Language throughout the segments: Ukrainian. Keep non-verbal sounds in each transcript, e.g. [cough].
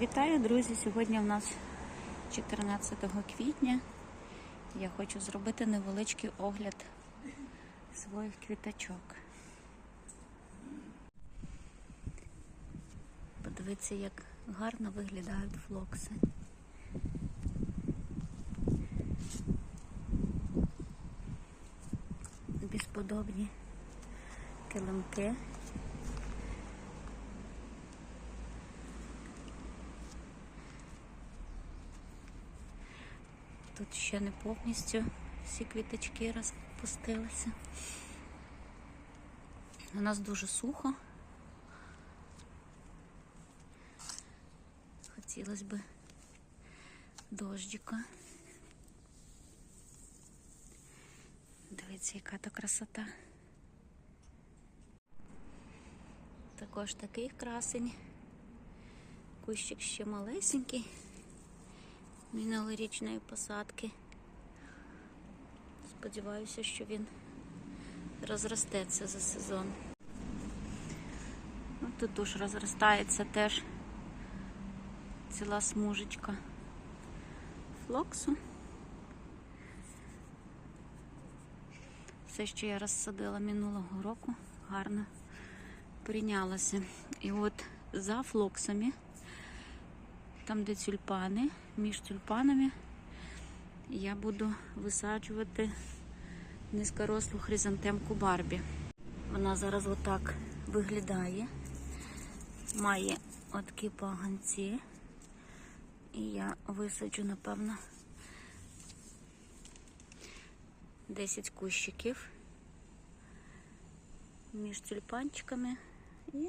Вітаю, друзі! Сьогодні у нас 14 квітня. Я хочу зробити невеличкий огляд своїх квіточок. Подивіться, як гарно виглядають флокси. Безподобні килимки. Тут ще не повністю всі квіточки розпустилися. У нас дуже сухо. Хотілося б дождика. Дивіться, яка то красота. Також такий красень. Кущик ще малесенький минулорічної посадки. Сподіваюся, що він розростеться за сезон. Ну, Тут уж розростається теж ціла смужечка флоксу. Все, що я розсадила минулого року, гарно прийнялося. І от за флоксами там, де тюльпани, між тюльпанами я буду висаджувати низькорослу хризантемку Барбі. Вона зараз отак виглядає, має отакі паганці. І я висаджу, напевно, 10 кущиків між тюльпанчиками і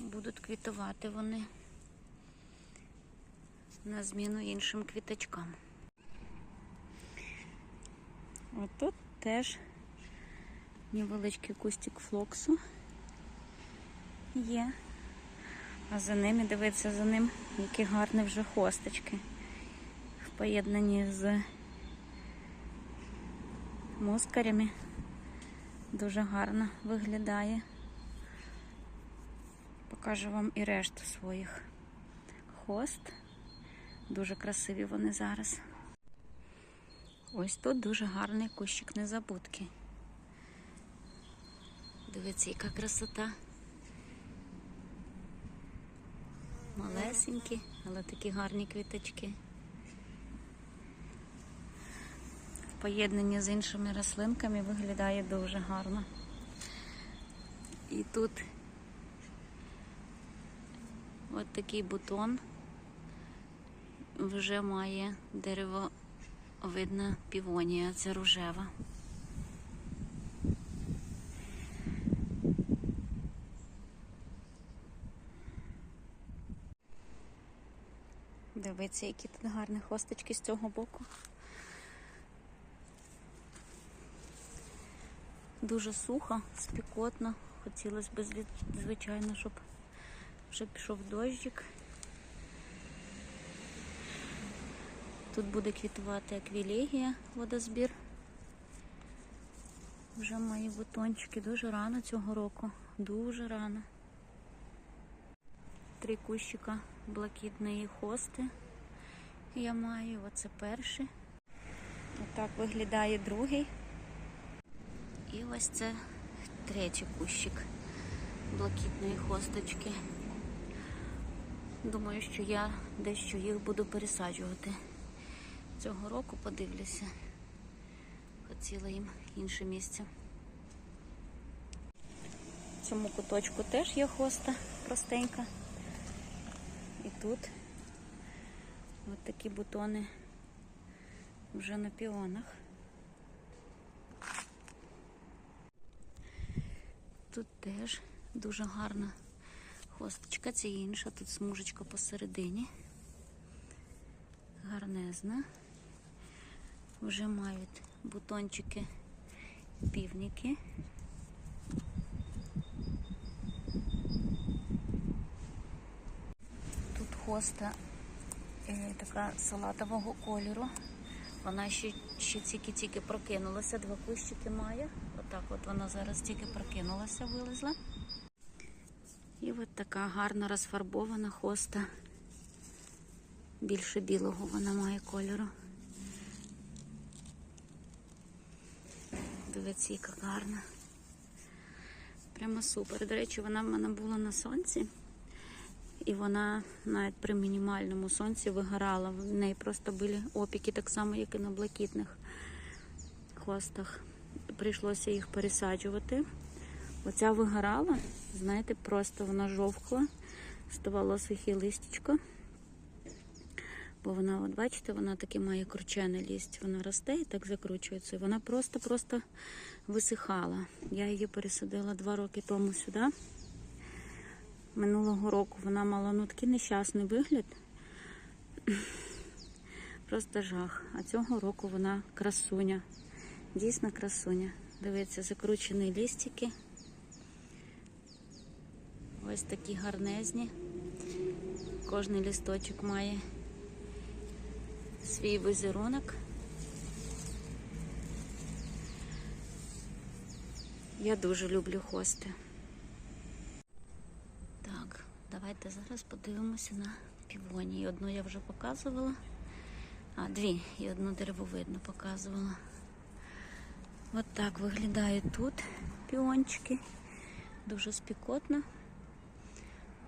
будуть квітувати вони на зміну іншим квіточкам. Ось тут теж невеличкий кустик флоксу є. А за ними, дивиться за ним, які гарні вже хосточки в поєднанні з мускарями. Дуже гарно виглядає. Покажу вам і решту своїх хост. Дуже красиві вони зараз. Ось тут дуже гарний кущик незабудки. Дивіться, яка красота. Малесенькі, але такі гарні квіточки. В поєднанні з іншими рослинками виглядає дуже гарно. І тут от такий бутон вже має деревовидна півонія, це рожева. Дивіться, які тут гарні хосточки з цього боку. Дуже сухо, спекотно. Хотілося б, звичайно, щоб вже пішов дощик. Тут буде квітувати аквілегія, водозбір. Вже мої бутончики дуже рано цього року. Дуже рано. Три кущика блакитної хости я маю. Оце перший. Отак виглядає другий. І ось це третій кущик блакитної хосточки. Думаю, що я дещо їх буду пересаджувати. Цього року подивлюся. Хотіла їм інше місце. В цьому куточку теж є хоста простенька. І тут от такі бутони вже на піонах. Тут теж дуже гарна хосточка, це інша, тут смужечка посередині. Гарнезна. Вже мають бутончики півніки. Тут хоста е, така салатового кольору. Вона ще, тільки-тільки прокинулася, два кущики має. Отак от вона зараз тільки прокинулася, вилезла. І от така гарна розфарбована хоста. Більше білого вона має кольору. Дивіться, яка гарна. Прямо супер. До речі, вона в мене була на сонці. І вона навіть при мінімальному сонці вигорала. В неї просто були опіки, так само, як і на блакитних хостах. Прийшлося їх пересаджувати. Оця вигорала, знаєте, просто вона жовкла, ставало сухе листячко. Бо вона, от бачите, вона таки має кручене лість. Вона росте і так закручується. Вона просто-просто висихала. Я її пересадила два роки тому сюди. Минулого року вона мала ну такий нещасний вигляд. [clears throat] Просто жах. А цього року вона красуня. Дійсно красуня. Дивіться, закручені лістики. Ось такі гарнезні. Кожний лісточок має свій візерунок. Я дуже люблю хости. Так, давайте зараз подивимося на півонії. Одну я вже показувала, а дві і одну деревовидну показувала. От так виглядають тут піончики. Дуже спікотно.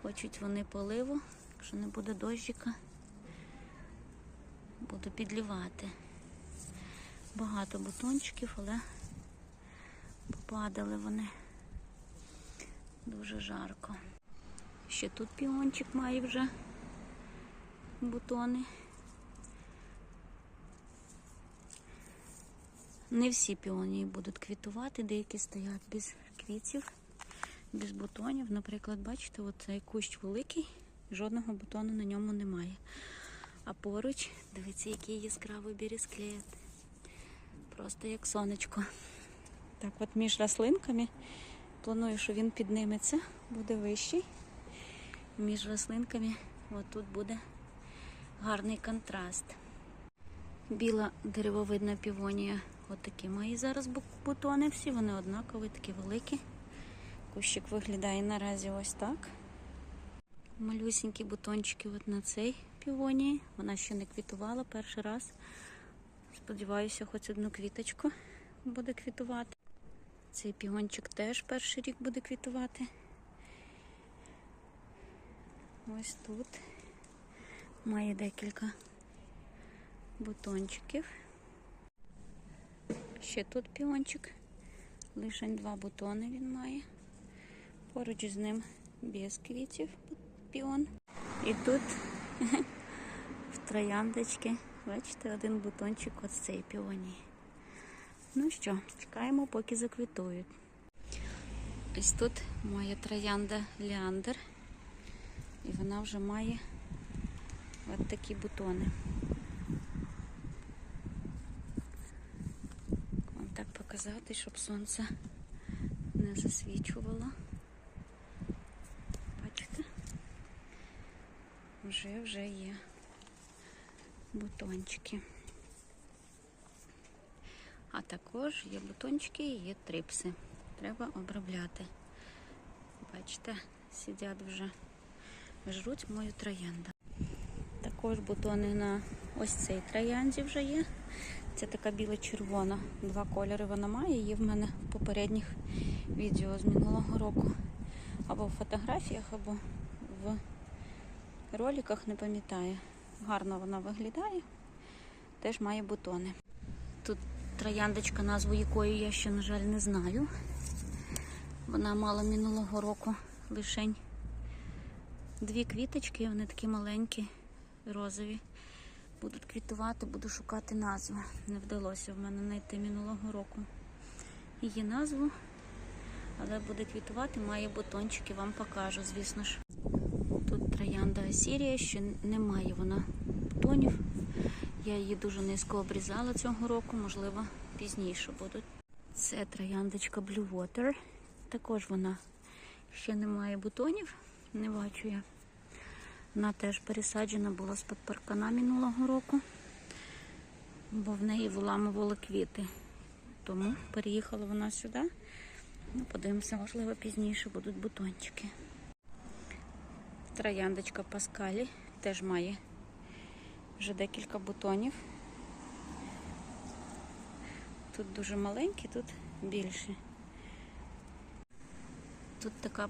Хочуть вони поливу, якщо не буде дощика, буду підлівати. Багато бутончиків, але попадали вони. Дуже жарко. Ще тут піончик має вже бутони. Не всі піонії будуть квітувати, деякі стоять без квітів, без бутонів. Наприклад, бачите, оцей кущ великий, жодного бутону на ньому немає. А поруч, дивіться, який яскравий бірісклет. Просто як сонечко. Так, от між рослинками планую, що він підніметься, буде вищий. Між рослинками от тут буде гарний контраст. Біла деревовидна півонія. От такі мої зараз бутони всі, вони однакові, такі великі. Кущик виглядає наразі ось так. Малюсенькі бутончики от на цей півонії. Вона ще не квітувала перший раз. Сподіваюся, хоч одну квіточку буде квітувати. Цей піончик теж перший рік буде квітувати. Ось тут має декілька бутончиків. Ще тут піончик. Лише два бутони він має. Поруч з ним без квітів піон. І тут [laughs] в трояндочки, бачите, один бутончик з цієї піонії. Ну що, чекаємо, поки заквітують. Ось тут моя троянда Леандр. І вона вже має от такі бутони. Вам так показати, щоб сонце не засвічувало. Бачите? Вже вже є бутончики. А також є бутончики і є трипси. Треба обробляти. Бачите, сидять вже, жруть мою троянду. Також бутони на ось цій троянді вже є. Це така біла-червона. Два кольори вона має. Є в мене в попередніх відео з минулого року. Або в фотографіях, або в роликах, не пам'ятаю. Гарно вона виглядає. Теж має бутони. Тут трояндочка, назву якої я ще, на жаль, не знаю. Вона мала минулого року лишень дві квіточки, вони такі маленькі, розові. Будуть квітувати, буду шукати назву. Не вдалося в мене знайти минулого року її назву. Але буде квітувати, має бутончики, вам покажу, звісно ж. Асірія, ще немає вона бутонів. Я її дуже низько обрізала цього року, можливо, пізніше будуть. Це трояндочка Blue Water. Також вона ще не має бутонів, не бачу я. Вона теж пересаджена була з-під паркана минулого року, бо в неї виламували квіти. Тому переїхала вона сюди. Ну, подивимося, можливо, пізніше будуть бутончики. Трояндочка Паскалі теж має вже декілька бутонів. Тут дуже маленькі, тут більші. Тут така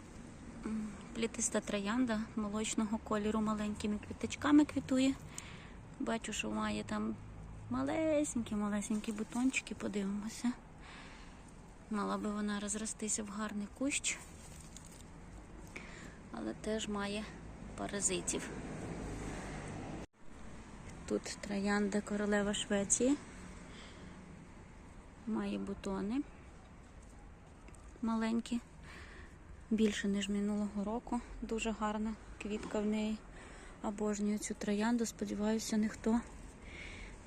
плітиста троянда молочного кольору маленькими квіточками квітує. Бачу, що має там малесенькі-малесенькі бутончики, подивимося. Мала би вона розростися в гарний кущ, але теж має паразитів. Тут троянда королева Швеції. Має бутони маленькі, більше, ніж минулого року. Дуже гарна квітка в неї. Обожнюю цю троянду. Сподіваюся, ніхто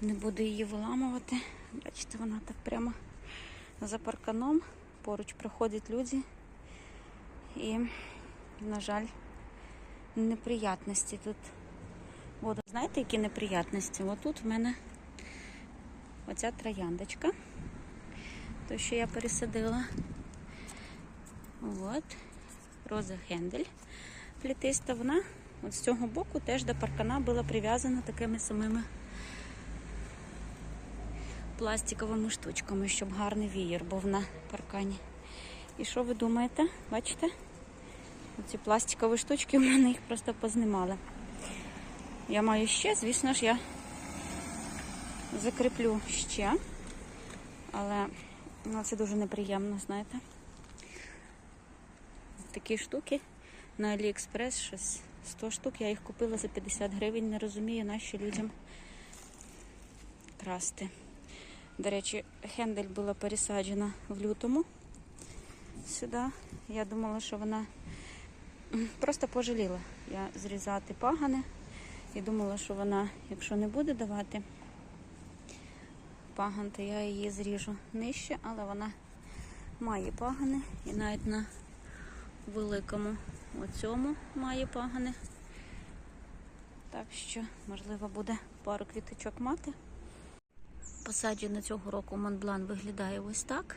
не буде її виламувати. Бачите, вона так прямо за парканом. Поруч проходять люди. І, на жаль, неприятності тут. От, знаєте, які неприятності? Отут в мене оця трояндочка. То, що я пересадила. От. Роза Хендель плітиста. Вона от з цього боку теж до паркана була прив'язана такими самими пластиковими штучками, щоб гарний вієр був на паркані. І що ви думаєте? Бачите? Ці пластикові штучки в мене їх просто познімали. Я маю ще, звісно ж, я закріплю ще, але ну, це дуже неприємно, знаєте. Такі штуки на Аліекспрес щось 100 штук. Я їх купила за 50 гривень. Не розумію, нащо людям красти. До речі, хендель була пересаджена в лютому сюди. Я думала, що вона просто пожаліла я зрізати пагани. І думала, що вона, якщо не буде давати паган, то я її зріжу нижче, але вона має пагани і навіть на великому оцьому має пагани. Так що, можливо, буде пару квіточок мати. Посаджена цього року Монблан виглядає ось так.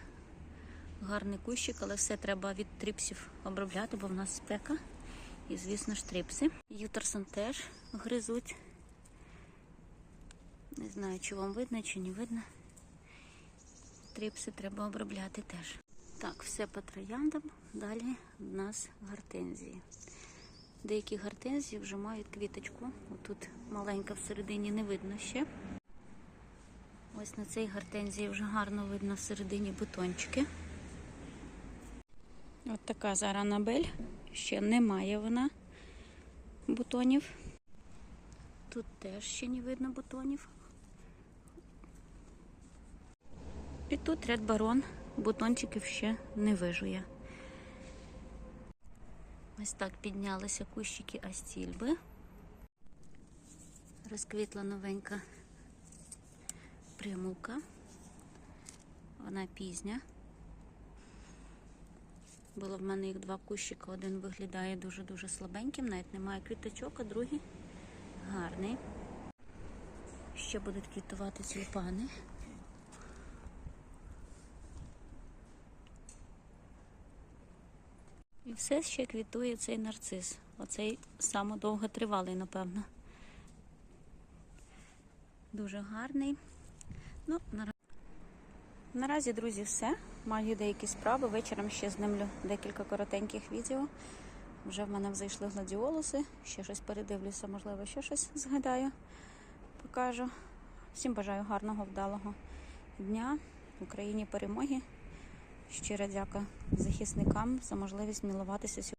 Гарний кущик, але все треба від трипсів обробляти, бо в нас спека. І, звісно ж, трипси. Ютерсон теж гризуть. Не знаю, чи вам видно, чи не видно. Трипси треба обробляти теж. Так, все по трояндам. Далі в нас гортензії. Деякі гортензії вже мають квіточку. Отут маленька всередині не видно ще. Ось на цій гортензії вже гарно видно всередині бутончики. От така зараз Анабель. Ще немає вона бутонів. Тут теж ще не видно бутонів. І тут ряд барон бутончиків ще не вижує. Ось так піднялися кущики астільби. Розквітла новенька примулка. Вона пізня. Було в мене їх два кущика. Один виглядає дуже-дуже слабеньким, навіть немає квіточок, а другий гарний. Ще будуть квітувати тюльпани. І все ще квітує цей нарцис. Оцей саме довготривалий, напевно. Дуже гарний. Ну. Наразі, друзі, все. Маю деякі справи. Вечором ще знімлю декілька коротеньких відео. Вже в мене зайшли гладіолуси. Ще щось передивлюся, можливо, ще щось згадаю, покажу. Всім бажаю гарного, вдалого дня Україні перемоги. Щиро дяка захисникам за можливість мілуватися сьогодні.